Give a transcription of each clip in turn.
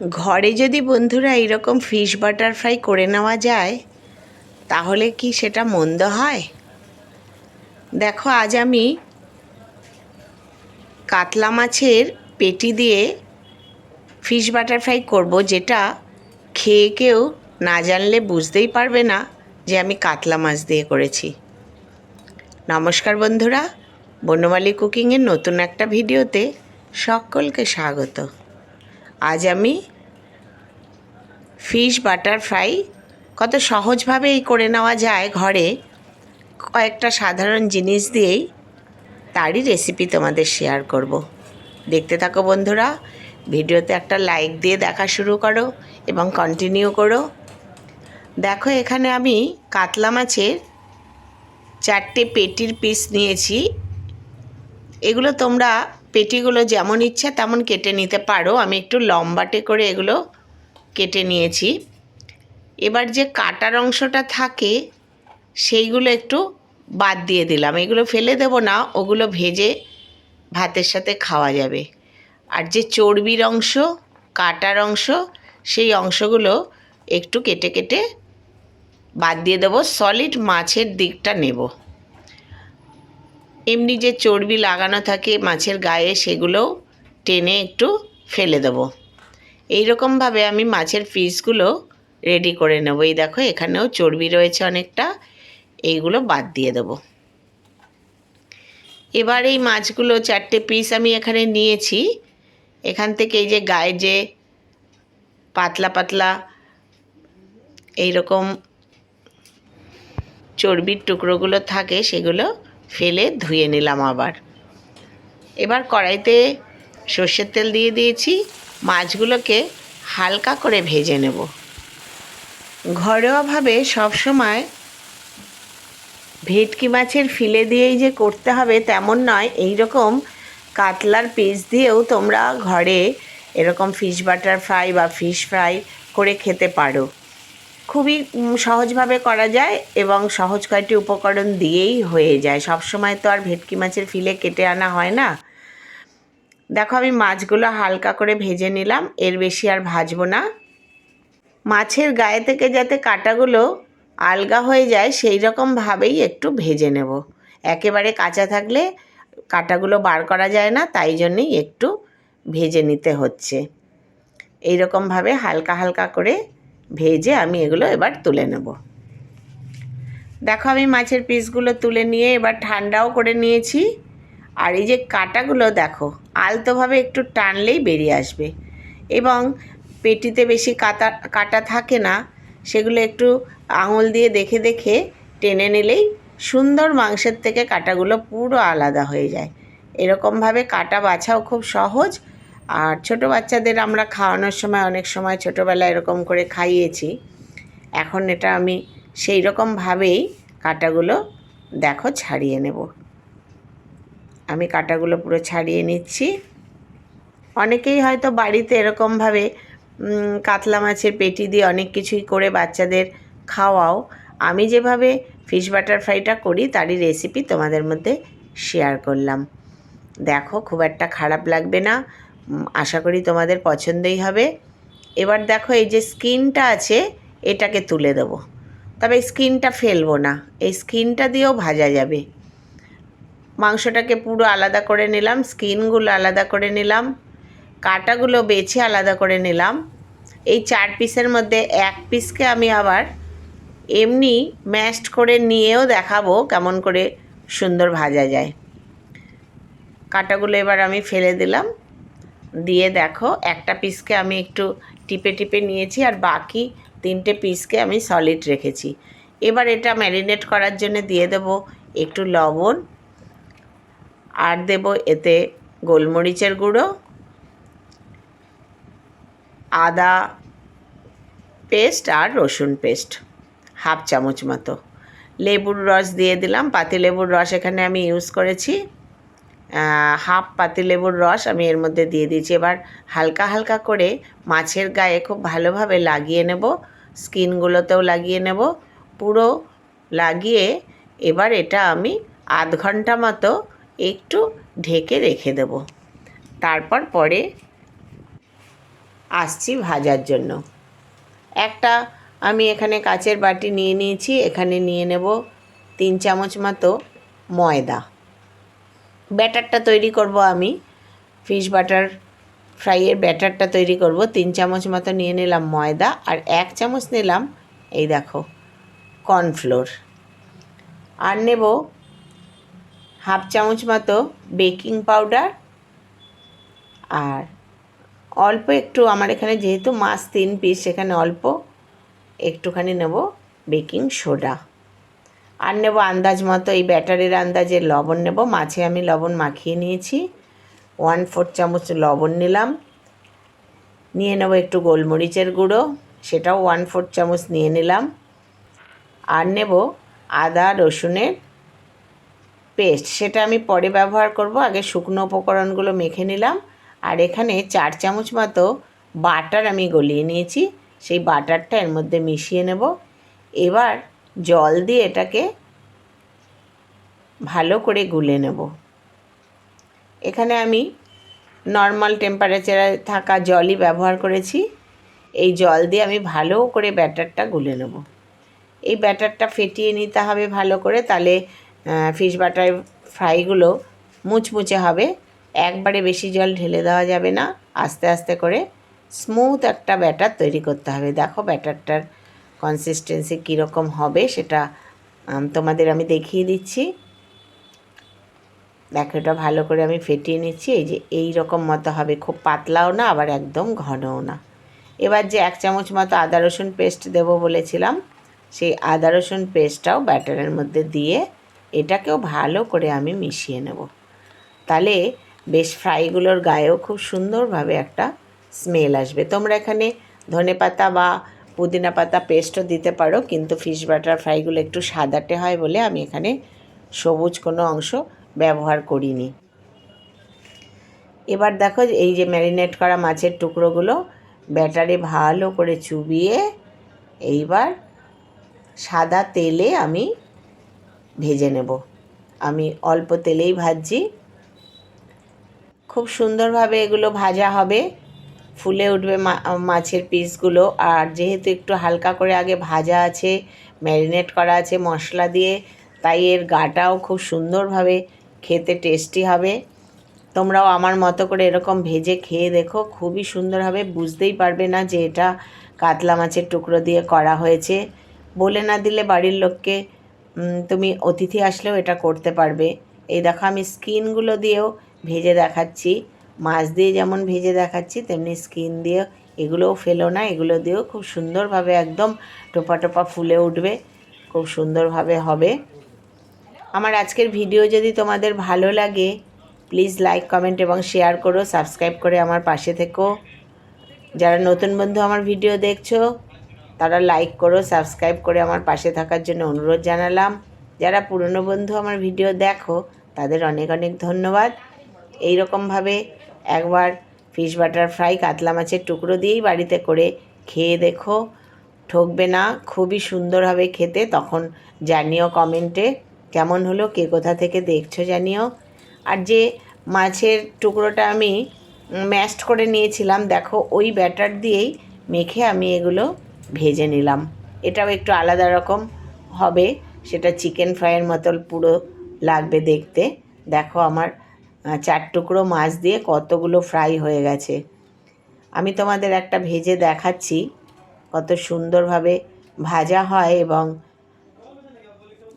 ঘরে যদি বন্ধুরা এরকম ফিশ বাটার ফ্রাই করে নেওয়া যায়, তাহলে কি সেটা মন্দ হয়? দেখো, আজ আমি কাতলা মাছের পেটি দিয়ে ফিশ বাটার ফ্রাই করব, যেটা খেয়ে কেউ না জানলে বুঝতেই পারবে না যে আমি কাতলা মাছ দিয়ে করেছি। নমস্কার বন্ধুরা, বনমালী কুকিংয়ের নতুন একটা ভিডিওতে সকলকে স্বাগত। আজ আমি ফিশ বাটার ফ্রাই কত সহজভাবেই করে নেওয়া যায় ঘরে। কয়েকটা সাধারণ জিনিস দিয়েই তারই রেসিপি তোমাদের শেয়ার করব। দেখতে থাকো বন্ধুরা, ভিডিওতে একটা লাইক দিয়ে দেখা শুরু করো এবং কন্টিনিউ করো। দেখো এখানে আমি কাতলা মাছের চারটে পেটির পিস নিয়েছি। এগুলো তোমরা পেটিগুলো যেমন ইচ্ছা তেমন কেটে নিতে পারো। আমি একটু লম্বাটে করে এগুলো কেটে নিয়েছি। এবার যে কাটার অংশটা থাকে, সেইগুলো একটু বাদ দিয়ে দিলাম। এগুলো ফেলে দেবো না, ওগুলো ভেজে ভাতের সাথে খাওয়া যাবে। আর যে চর্বির অংশ, কাটার অংশ, সেই অংশগুলো একটু কেটে কেটে বাদ দিয়ে দেবো। সলিড মাছের দিকটা নেব। এমনি যে চর্বি লাগানো থাকে মাছের গায়ে সেগুলোও টেনে একটু ফেলে দেবো। এইরকমভাবে আমি মাছের পিসগুলো রেডি করে নেব। এই দেখো, এখানেও চর্বি রয়েছে অনেকটা, এইগুলো বাদ দিয়ে দেবো। এবার এই মাছগুলো, চারটে পিস আমি এখানে নিয়েছি। এখান থেকে এই যে গায়ে যে পাতলা পাতলা এইরকম চর্বির টুকরোগুলো থাকে, সেগুলো ফেলে ধুয়ে নিলাম আবার। এবার কড়াইতে সর্ষের তেল দিয়ে দিয়েছি, মাছগুলোকে হালকা করে ভেজে নেব। ঘরোয়াভাবে সবসময় ভেটকি মাছের ফিলে দিয়েই যে করতে হবে তেমন নয় এই রকম কাতলার পিস দিয়েও তোমরা ঘরে এরকম ফিশ বাটার ফ্রাই বা ফিশ ফ্রাই করে খেতে পারো। খুবই সহজভাবে করা যায় এবং সহজ কয়েকটি উপকরণ দিয়েই হয়ে যায়। সব সময় তো আর ভেটকি মাছের ফিলে কেটে আনা হয় না। দেখো, আমি মাছগুলো হালকা করে ভেজে নিলাম, এর বেশি আর ভাজবো না। মাছের গায়ে থেকে যাতে কাটাগুলো আলগা হয়ে যায়, সেই রকমভাবেই একটু ভেজে নেব। একেবারে কাঁচা থাকলে কাটাগুলো বার করা যায় না, তাই জন্যেই একটু ভেজে নিতে হচ্ছে। এই রকমভাবে হালকা হালকা করে ভেজে আমি এগুলো এবার তুলে নেব। দেখো আমি মাছের পিসগুলো তুলে নিয়ে এবার ঠান্ডাও করে নিয়েছি। আর এই যে কাটাগুলো দেখো, আলতোভাবে একটু টানলেই বেরিয়ে আসবে। এবং পেটিতে বেশি কাটা কাটা থাকে না, সেগুলো একটু আঙুল দিয়ে দেখে দেখে টেনে নিলেই সুন্দর মাংসের থেকে কাটাগুলো পুরো আলাদা হয়ে যায়। এরকমভাবে কাটা বাছাও খুব সহজ আর ছোট বাচ্চাদের আমরা খাওয়ানোর সময় অনেক সময় ছোটোবেলায় এরকম করে খাইয়েছি। এখন এটা আমি সেই রকমভাবেই কাটাগুলো দেখো ছাড়িয়ে নেব। আমি কাটাগুলো পুরো ছাড়িয়ে নিচ্ছি। অনেকেই হয়তো বাড়িতে এরকমভাবে কাতলা মাছের পেটি দিয়ে অনেক কিছুই করে বাচ্চাদের খাওয়াও। আমি যেভাবে ফিশ বাটার ফ্রাইটা করি, তারই রেসিপি তোমাদের মধ্যে শেয়ার করলাম। দেখো, খুব একটা খারাপ লাগবে না। আশা করি তোমাদের পছন্দই হবে। এবার দেখো এই যে স্কিনটা আছে, এটাকে তুলে দেবো। তবে স্কিনটা ফেলব না, এই স্কিনটা দিয়েও ভাজা যাবে। মাংসটাকে পুরো আলাদা করে নিলাম, স্কিনগুলো আলাদা করে নিলাম, কাটাগুলো বেছে আলাদা করে নিলাম। এই চার পিসের মধ্যে এক পিসকে আমি আবার এমনি ম্যাশড করে নিয়েও দেখাবো কেমন করে সুন্দর ভাজা যায়। কাটাগুলো এবার আমি ফেলে দিলাম। দিয়ে দেখো, একটা পিসকে আমি একটু টিপে টিপে নিয়েছি আর বাকি তিনটে পিসকে আমি সলিড রেখেছি। এবার এটা ম্যারিনেট করার জন্য দিয়ে দেব একটু লবণ আর দেব এতে গোলমরিচের গুঁড়ো, আদা পেস্ট আর রসুন পেস্ট হাফ চামচ মতো। লেবুর রস দিয়ে দিলাম পাতি লেবুর রস এখানে আমি ইউজ করেছি। হাফ পাতি লেবুর রস আমি এর মধ্যে দিয়ে দিয়েছি। এবার হালকা হালকা করে মাছের গায়ে খুব ভালোভাবে লাগিয়ে নেব। স্কিনগুলোতেও লাগিয়ে নেব। পুরো লাগিয়ে এবার এটা আমি আধ ঘণ্টা মতো একটু ঢেকে রেখে দেব। তারপর পরে আসছি ভাজার জন্য। একটা আমি এখানে কাচের বাটি নিয়ে নিয়েছি। এখানে নিয়ে নেব তিন চামচ মতো ময়দা। ব্যাটারটা তৈরি করব আমি। ফিশ বাটার ফ্রাইয়ের ব্যাটারটা তৈরি করব। তিন চামচ মতো নিয়ে নিলাম ময়দা আর এক চামচ নিলাম, এই দেখো, কর্নফ্লোর। আর নেব হাফ চামচ মতো বেকিং পাউডার আর অল্প একটু, আমার এখানে যেহেতু মাছ তিন পিস সেখানে অল্প একটুখানি নেব বেকিং সোডা। আর নেব আন্দাজ মতো, এই ব্যাটারের আন্দাজে লবণ নেব। মাছে আমি লবণ মাখিয়ে নিয়েছি। ওয়ান ফোর চামচ লবণ নিলাম। নিয়ে নেব একটু গোলমরিচের গুঁড়ো, সেটাও ওয়ান ফোর চামচ নিয়ে নিলাম। আর নেব আদা রসুনের পেস্ট, সেটা আমি পরে ব্যবহার করব। আগে শুকনো উপকরণগুলো মেখে নিলাম। আর এখানে চার চামচ মতো বাটার আমি গলিয়ে নিয়েছি। সেই বাটারটা এর মধ্যে মিশিয়ে নেব। এবার জল দিয়ে এটাকে ভালো করে গুলে নেব। এখানে আমি নর্মাল টেম্পারেচারে থাকা জলই ব্যবহার করেছি। এই জল দিয়ে আমি ভালো করে ব্যাটারটা গুলে নেব। এই ব্যাটারটা ফেটিয়ে নিতে হবে ভালো করে, তাহলে ফিশ বাটার ফ্রাইগুলো মুচমুচে হবে। একবারে বেশি জল ঢেলে দেওয়া যাবে না। আস্তে আস্তে করে স্মুথ একটা ব্যাটার তৈরি করতে হবে। দেখো ব্যাটারটার কনসিস্টেন্সি কীরকম হবে সেটা তোমাদের আমি দেখিয়ে দিচ্ছি। দেখো, এটা ভালো করে আমি ফেটিয়ে নিচ্ছি। এই যে এই রকম মতো হবে, খুব পাতলাও না, আবার একদম ঘনও না। এবার যে এক চামচ মতো আদা রসুন পেস্ট দেবো বলেছিলাম, সেই আদা রসুন পেস্টটাও ব্যাটারের মধ্যে দিয়ে এটাকেও ভালো করে আমি মিশিয়ে নেব। তাহলে বেশ ফ্রাইগুলোর গায়েও খুব সুন্দরভাবে একটা স্মেল আসবে। তোমরা এখানে ধনে পাতা বা পুদিনা পাতা পেস্টও দিতে পারো, কিন্তু ফিশ বাটার ফ্রাইগুলো একটু সাদাটে হয় বলে আমি এখানে সবুজ কোনো অংশ ব্যবহার করিনি। এবার দেখো এই যে ম্যারিনেট করা মাছের টুকরোগুলো ব্যাটারে ভালো করে চুবিয়ে এইবার সাদা তেলে আমি ভেজে নেব। আমি অল্প তেলেই ভাজছি। খুব সুন্দরভাবে এগুলো ভাজা হবে। ফুলে উঠবে মাছের পিসগুলো। আর যেহেতু একটু হালকা করে আগে ভাজা আছে, ম্যারিনেট করা আছে মশলা দিয়ে, তাই এর গাটাও খুব সুন্দরভাবে খেতে টেস্টি হবে। তোমরাও আমার মতো করে এরকম ভেজে খেয়ে দেখো, খুবই সুন্দর হবে। বুঝতেই পারবে না যে এটা কাতলা মাছের টুকরো দিয়ে করা হয়েছে। বলে না দিলে বাড়ির লোককে তুমি অতিথি আসলেও এটা করতে পারবে। এই দেখো আমি স্কিনগুলো দিয়েও ভেজে দেখাচ্ছি। মাছ দিয়ে যেমন ভেজে দেখাচ্ছি, তেমনি স্কিন দিয়ে এগুলোও ফেলো না, এগুলো দিয়েও খুব সুন্দরভাবে একদম টোপা টোপা ফুলে উঠবে, খুব সুন্দরভাবে হবে। আমার আজকের ভিডিও যদি তোমাদের ভালো লাগে প্লিজ লাইক কমেন্ট এবং শেয়ার করো সাবস্ক্রাইব করে আমার পাশে থেকো। যারা নতুন বন্ধু আমার ভিডিও দেখছ, তারা লাইক করো সাবস্ক্রাইব করে আমার পাশে থাকার জন্য অনুরোধ জানালাম। যারা পুরনো বন্ধু আমার ভিডিও দেখো, তাদের অনেক অনেক ধন্যবাদ। এই রকমভাবে একবার ফিশ বাটার ফ্রাই কাতলা মাছের টুকরো দিয়েই বাড়িতে করে খেয়ে দেখো। ঠকবে না, খুবই সুন্দর হবে খেতে। তখন জানিও কমেন্টে কেমন হলো, কে কোথা থেকে দেখছ জানিও। আর যে মাছের টুকরোটা আমি ম্যাশড করে নিয়েছিলাম, দেখো ওই ব্যাটার দিয়েই মেখে আমি এগুলো ভেজে নিলাম। এটাও একটু আলাদা রকম হবে, সেটা চিকেন ফ্রাইয়ের মতো পুরো লাগবে দেখতে। দেখো আমার চার টুকরো মাছ দিয়ে কতগুলো ফ্রাই হয়ে গেছে। আমি তোমাদের একটা ভেজে দেখাচ্ছি কত সুন্দরভাবে ভাজা হয় এবং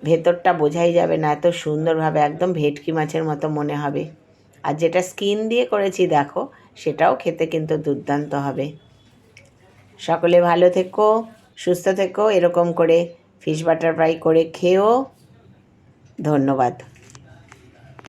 ভেতরটা বোঝাই যাবে না, এত সুন্দরভাবে, একদম ভেটকি মাছের মতো মনে হবে। আর যেটা স্কিন দিয়ে করেছি, দেখো, সেটাও খেতে কিন্তু দুর্দান্ত হবে। সকলে ভালো থেকো, সুস্থ থেকো, এরকম করে ফিশ বাটার ফ্রাই করে খেয়েও ধন্যবাদ।